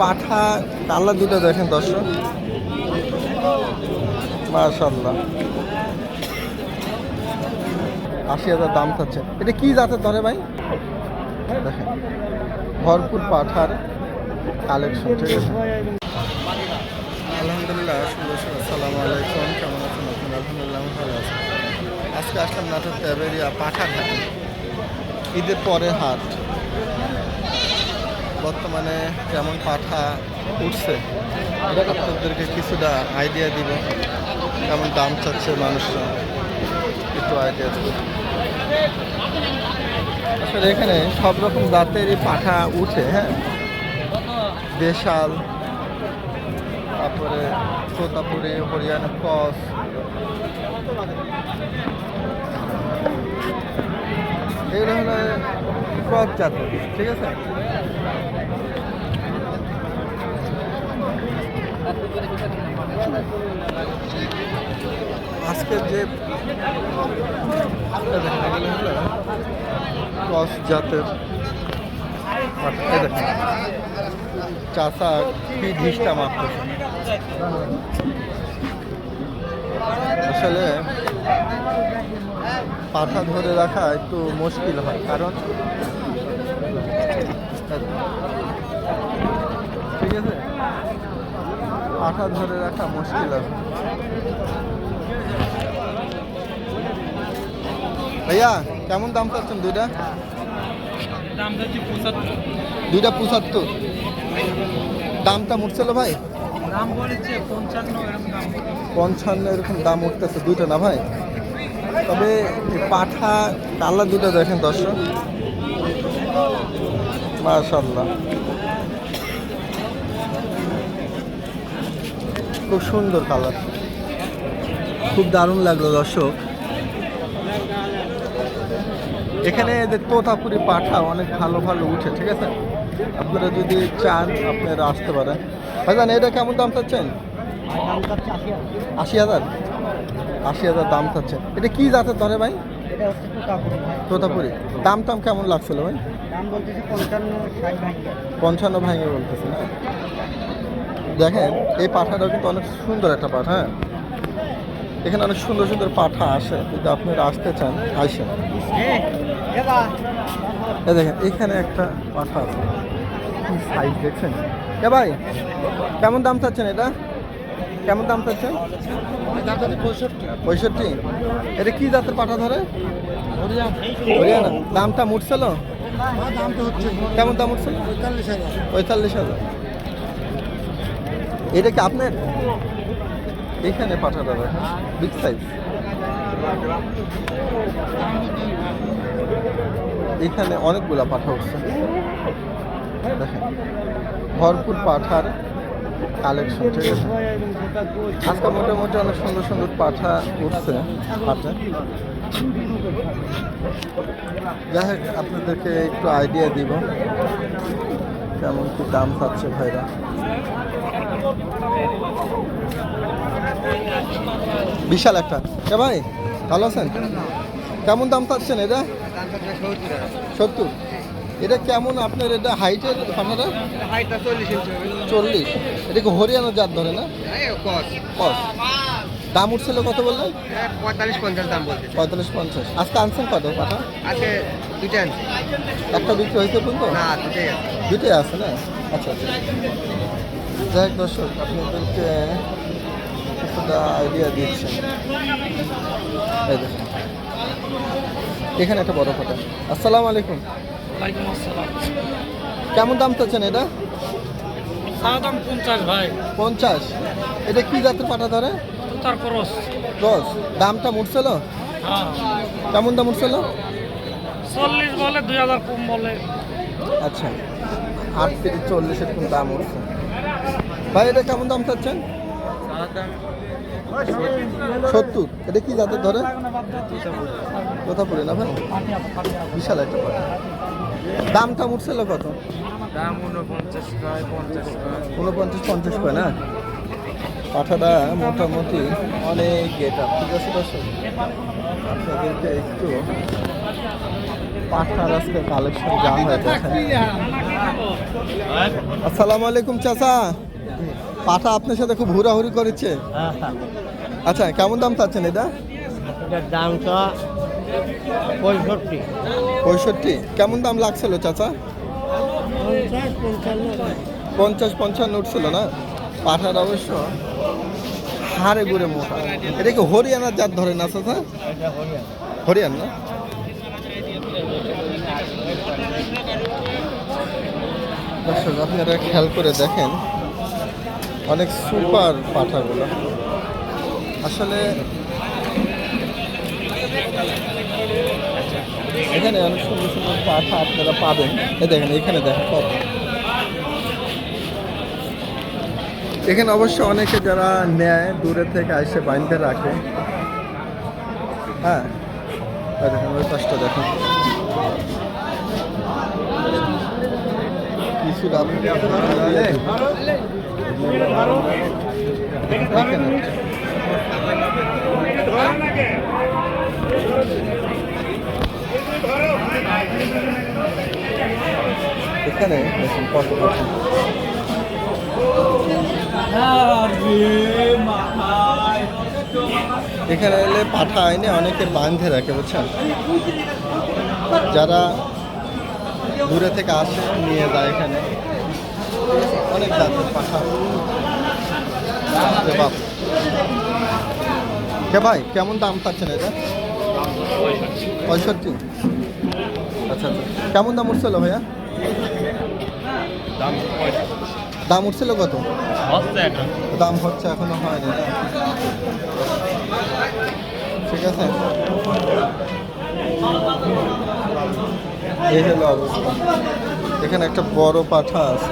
পাঠা কালার দুটো দেখেন দর্শক। মাশাল্লাহ আশি হাজার দাম চাচ্ছে। এটা কি জাতের ধরে ভাই? দেখেন, ভরপুর পাঠার কালেকশন আলহামদুলিল্লাহ আসসালামু আলাইকুম। কেমন আছেন আপনি আলহামদুলিল্লাহ ভালো আছি। আজকে আসলাম নাটোর ট্যাবেরিয়া পাঠার হাটে ঈদের পরে হাট। বর্তমানে কেমন পাঠা উঠছে আপনাদেরকে কিছুটা আইডিয়া দিব, কেমন দাম চাচ্ছে মানুষরা, একটু আইডিয়া দেবো। আসলে এখানে সব রকম জাতেরই পাঠা উঠে হ্যাঁ? দেশাল, তারপরে তোতাপুরি, হরিয়ানা ক্রস। এগুলো হলো ক্রস জাতের ঠিক আছে? আজকের যে ক্রস জাতের পাঠা, এই দেখেন চাষা কি ধিসটা মারতেছে আসলে পাঠা ধরে রাখা একটু মুশকিল হয় কারণ ঠিক আছে? পাঠা ধরে রাখা মুশকিল আছে ভাইয়া কেমন দাম পাচ্ছেন দুইটা? দুইটা পঁচাত্তর। দামটা উঠছিল ভাই? দাম বলেছে পঞ্চান্ন এরকম দাম। পঞ্চান্ন এরকম দাম উঠতেছে দুইটা না ভাই? তবে পাঠা কালার দুটো দেখেন দর্শক। মাশাল্লাহ খুব সুন্দর কালার। খুব দারুণ লাগল দর্শক। এখানে এদের তোতাপুরি পাঠা অনেক ভালো ভালো উঠে, ঠিক আছে? আপনারা যদি চান, আপনারা আসতে পারেন। ভাইজান, এটা কেমন দাম চাচ্ছেন? আশি হাজার। আশি হাজার দাম চাচ্ছেন। এটা কি জাতের ধরে ভাই? তোতাপুরি দাম টাম কেমন লাগছিল ভাই? পঞ্চান্ন ভাঙে বলতেছে না? দেখেন এই পাঠাটাও কিন্তু অনেক সুন্দর একটা পাঠা হ্যাঁ? এখানে অনেক সুন্দর সুন্দর পাঠা আসে যদি আপনারা আসতে চান আসেন এই দেখেন এখানে একটা পাঠা আছে। সাইজ দেখছেন? এ ভাই কেমন দাম চাচ্ছেন এটা? কেমন দাম চাচ্ছেন পঁয়ষট্টি। এটা কি জাতের পাঠা ধরে? হরিয়ানা। দামটা মুটছিল কেমন দাম উঠছিল পঁয়তাল্লিশ হাজার। এটা কি আপনার? এখানে পাঠাতে হবে বিগ সাইজ এখানে অনেকগুলা পাঠা উঠছে। দেখেন। ভরপুর পাঠার কালেকশন, ঠিক আছে? আজকে মোটামুটি অনেক সুন্দর সুন্দর পাঠা উঠছে। হাটে যাই হোক, আপনাদেরকে একটু আইডিয়া দিব কেমন কি দাম পাচ্ছে ভাইরা। বিশাল একটা। কে ভাই, ভালো আছেন? কেমন দাম পাচ্ছেন এটা? সত্তর। এটা কেমন আপনার এটা হাইটের খানাটা হাইটটা চল্লিশ ইঞ্চি চল্লিশ। এটা কি হরিয়ানা জাত ধরে না? কস। দাম উঠছিল কত বললেন পঁয়তাল্লিশ পঞ্চাশ দাম বলতেছে পঁয়তাল্লিশ পঞ্চাশ। আজকে আনছেন কত পাঠা আছে দুইটা আনছি। একটা বিক্রি হয়েছে কিন্তু না দুটাই আছে। দুটোই আছে না? আচ্ছা আচ্ছা। যাই হোক দর্শক আপনাদেরকে কিছুটা আইডিয়া দিচ্ছেন এই দেখুন। এখানে একটা বড় ফটো। আসসালামু আলাইকুম। ওয়ালাইকুম আসসালাম। কেমন দাম চাচ্ছেন এটা? দাম পঞ্চাশ ভাই। পঞ্চাশ? এটা কি জাতের পাটা ধরে? তার খরচ ক্রস। দামটা মুটছিল হ্যাঁ। কেমন দাম উঠছিল চল্লিশ বলে দুই হাজার কম বলে। আচ্ছা। আটত্রিশ চল্লিশ এরকম দাম উঠছে ভাই এটা কেমন দাম চাচ্ছেন? সত্তর? এটা কি জাতের ধরে? কোথা পড়ে না ভাই। বিশাল একটা পাখি দামটা উঠছিল কত? দাম উনপঞ্চাশ পঞ্চাশ কয় উনপঞ্চাশ পঞ্চাশ কয় না? পাঠাটা মোটামুটি অনেক গেট আপ ঠিক আছে দর্শক? আপনাদেরকে একটু পাঠার আজকে কালেকশন হয় আসসালামু আলাইকুম চাচা। পাঠা আপনার সাথে খুব হুড়াহুড়ি করেছে? আচ্ছা কেমন দাম চাচ্ছেন এটা? এটার দামটা পঁয়ষট্টি। পঁয়ষট্টি। কেমন দাম লাগছিল চাচা? পঞ্চাশ পঞ্চান্ন। উঠছিল না? পাঠার অবশ্য হাড়ে গুড়ে মোটা। এটা কি হরিয়ানার জাত ধরে না চাচা? হরিয়ানা। হরিয়ান না? দর্শক আপনারা খেয়াল করে দেখেন। অনেক সুপার পাঠাগুলো। আসলে এখানে অনেক সুন্দর সুন্দর পাঠা আপনারা পাবেন। এই দেখেন, এখানে দেখেন কত। এখানে অবশ্য অনেকে যারা নেয়, দূরে থেকে এসে বাঁধতে রাখে। হ্যাঁ দেখেন, ওই পাশটা দেখেন। কিছু এখানে এখানে এলে পাঠা আইনে অনেকে বাঁধে রাখে, বুঝছেন? যারা দূরে থেকে আসে, নিয়ে যায় এখানে। অনেক জাতের বাপ কে ভাই কেমন দাম পাচ্ছেন এটা? পঁয়ষট্টি। আচ্ছা আচ্ছা। কেমন দাম উঠছিল ভাইয়া? দাম উঠছিল কত? দাম হচ্ছে এখনও হয়নি? ঠিক আছে। এই হলো অবস্থা। এখানে একটা বড় পাঠা আছে।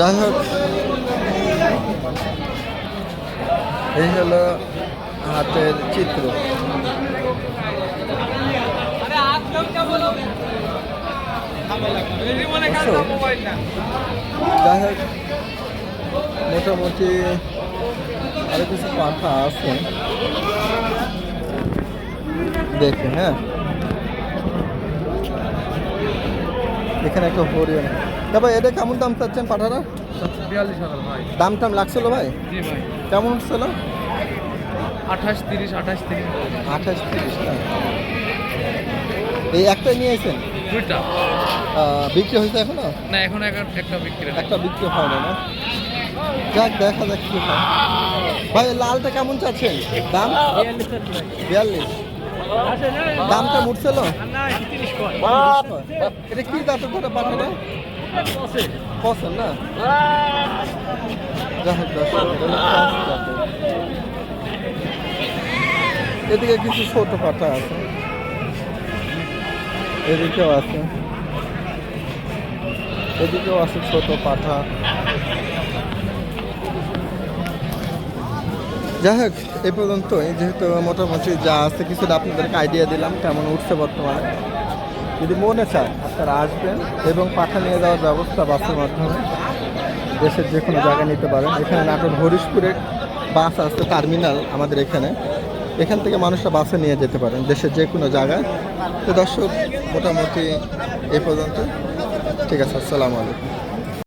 যাই হোক, এই হলো হাতের চিত্র। যাই হোক, মোটামুটি আরও কিছু পাঠা আছে। দেখে হ্যাঁ। এখানে একটা হরিয়ান ভাই এটা কেমন দাম চাচ্ছেন পাঠারা দাম টাম লাগছিল ভাই? কেমন ছিল? আঠাশ তিরিশ আঠাশ তিরিশ। আঠাশ তিরিশ এই একটা নিয়েছেন? দুইটা। বিক্রি হয়েছে এখনও? না এখন একটা বিক্রি একটা বিক্রি হয় না? না যাক দেখা যাক কি হয়। ভাই লালটা কেমন চাচ্ছেন? দাম? বিয়াল্লিশ। দামটা উঠছিল এটা কি দাঁতে ধরে পাঠানো? পছন্দ না জাতের। এদিকে কিছু ছোট পাঠা আছে। এদিকেও আছে। এদিকেও আছে ছোট পাঠা যাই হোক এ পর্যন্তই। যেহেতু মোটামুটি যা আছে কিছুটা আপনাদেরকে আইডিয়া দিলাম কেমন উঠছে বর্তমানে। যদি মনে চায় আপনারা আসবেন এবং পাঠা নিয়ে যাওয়ার ব্যবস্থা বাসের মাধ্যমে দেশের যে কোনো জায়গায় নিতে পারেন। এখানে নাটোর হরিশপুরের বাস আছে, টার্মিনাল আমাদের এখানে। এখান থেকে মানুষরা বাসে নিয়ে যেতে পারেন দেশের যে কোনো জায়গায়। তো দর্শক, মোটামুটি এ পর্যন্ত। ঠিক আছে, আসসালামু আলাইকুম।